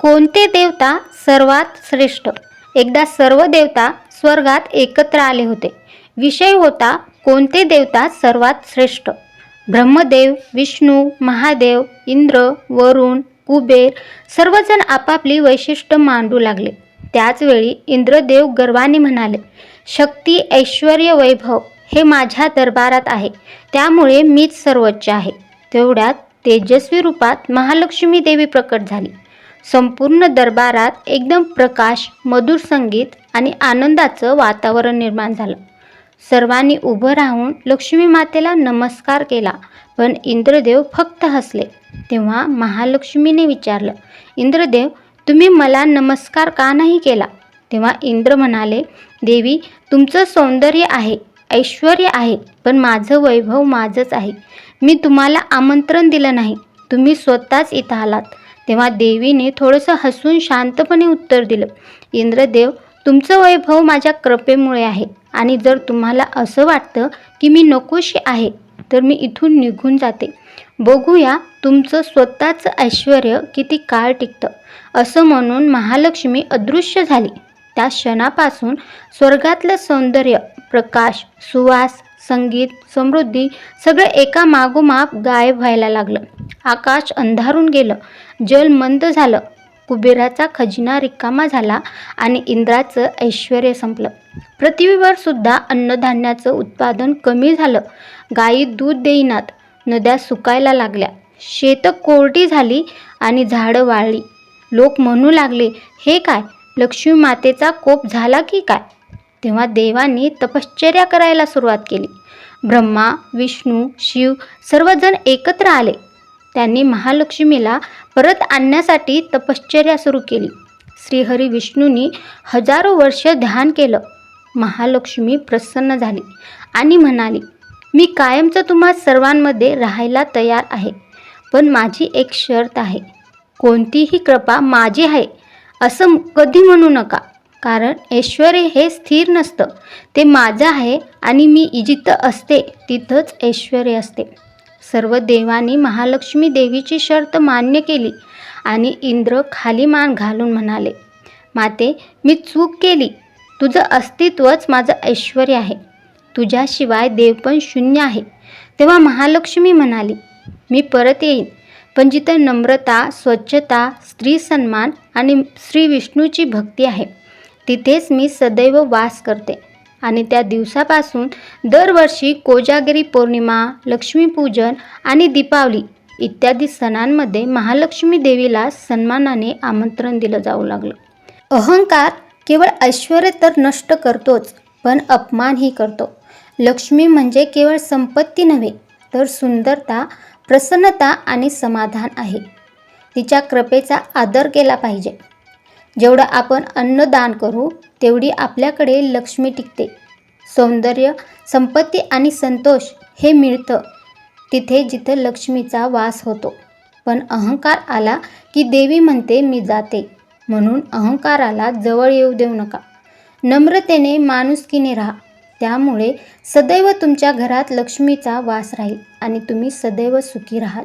कोणते देवता सर्वात श्रेष्ठ? एकदा सर्व देवता स्वर्गात एकत्र आले होते. विषय होता कोणते देवता सर्वात श्रेष्ठ? ब्रह्मदेव विष्णू महादेव इंद्र वरुण कुबेर सर्वजण आपापली वैशिष्ट्य मांडू लागले. त्याचवेळी इंद्रदेव गर्वाने म्हणाले शक्ती ऐश्वर वैभव हे माझ्या दरबारात आहे. त्यामुळे मीच सर्वोच्च आहे. तेवढ्यात तेजस्वी रूपात महालक्ष्मी देवी प्रकट झाली. संपूर्ण दरबारात एकदम प्रकाश मधुर संगीत आणि आनंदाचं वातावरण निर्माण झालं. सर्वांनी उभं राहून लक्ष्मी मातेला नमस्कार केला पण इंद्रदेव फक्त हसले. तेव्हा महालक्ष्मीने विचारलं इंद्रदेव तुम्ही मला नमस्कार का नाही केला? तेव्हा इंद्र म्हणाले देवी तुमचं सौंदर्य आहे ऐश्वर आहे पण माझं वैभव माझंच आहे. मी तुम्हाला आमंत्रण दिलं नाही. तुम्ही स्वतःच इथं आलात. तेव्हा देवीने थोडंसं हसून शांतपणे उत्तर दिलं इंद्रदेव तुमचं वैभव माझ्या कृपेमुळे आहे आणि जर तुम्हाला असं वाटतं की मी नकोशी आहे तर मी इथून निघून जाते. बघूया तुमचं स्वतःचं ऐश्वर किती काळ टिकतं. असं म्हणून महालक्ष्मी अदृश्य झाली. त्या क्षणापासून स्वर्गातलं सौंदर्य प्रकाश सुवास संगीत समृद्धी सगळं एका मागोमाग गायब व्हायला लागलं. आकाश अंधारून गेलं. जल मंद झालं. कुबेराचा खजिना रिकामा झाला आणि इंद्राचं ऐश्वर संपलं. पृथ्वीवर सुद्धा अन्नधान्याचं उत्पादन कमी झालं. गायी दूध देईनात. नद्या सुकायला लागल्या. शेतं कोरडी झाली आणि झाडं वाळली. लोक म्हणू लागले हे काय? लक्ष्मी मातेचा कोप झाला की काय? तेव्हा देवांनी तपश्चर्या करायला सुरुवात केली. ब्रह्मा विष्णू शिव सर्वजण एकत्र आले. त्यांनी महालक्ष्मीला परत आणण्यासाठी तपश्चर्या सुरू केली. श्रीहरी विष्णूंनी हजारो वर्ष ध्यान केलं. महालक्ष्मी प्रसन्न झाली आणि म्हणाली मी कायमचं तुम्हा सर्वांमध्ये राहायला तयार आहे पण माझी एक शर्त आहे. कोणतीही कृपा माझी आहे असं कधी म्हणू नका. कारण ऐश्वर हे स्थिर नसतं. ते माझं आहे आणि मी जिथं असते तिथंच ऐश्वर असते. सर्व देवांनी महालक्ष्मी देवीची शर्त मान्य केली आणि इंद्र खाली मान घालून म्हणाले माते मी चूक केली. तुझं अस्तित्वच माझं ऐश्वर आहे. तुझ्याशिवाय देव पण शून्य आहे. तेव्हा महालक्ष्मी म्हणाली मी परत येईन. पण जिथं नम्रता स्वच्छता स्त्री सन्मान आणि श्री विष्णूची भक्ती आहे तिथेच मी सदैव वास करते. आणि त्या दिवसापासून दरवर्षी कोजागिरी पौर्णिमा लक्ष्मीपूजन आणि दीपावली इत्यादी सणांमध्ये महालक्ष्मी देवीला सन्मानाने आमंत्रण दिलं जाऊ लागलं. अहंकार केवळ ऐश्वर तर नष्ट करतोच पण अपमानही करतो. लक्ष्मी म्हणजे केवळ संपत्ती नव्हे तर सुंदरता प्रसन्नता आणि समाधान आहे. तिच्या कृपेचा आदर केला पाहिजे. जेवढं आपण अन्नदान करू तेवढी आपल्याकडे लक्ष्मी टिकते. सौंदर्य संपत्ती आणि संतोष हे मिळतं. तिथे जिथं लक्ष्मीचा वास होतो. पण अहंकार आला की देवी म्हणते मी जाते. म्हणून अहंकाराला जवळ येऊ देऊ नका. नम्रतेने माणुसकीने राहा. त्यामुळे सदैव तुमच्या घरात लक्ष्मीचा वास राहील आणि तुम्ही सदैव सुखी राहाल.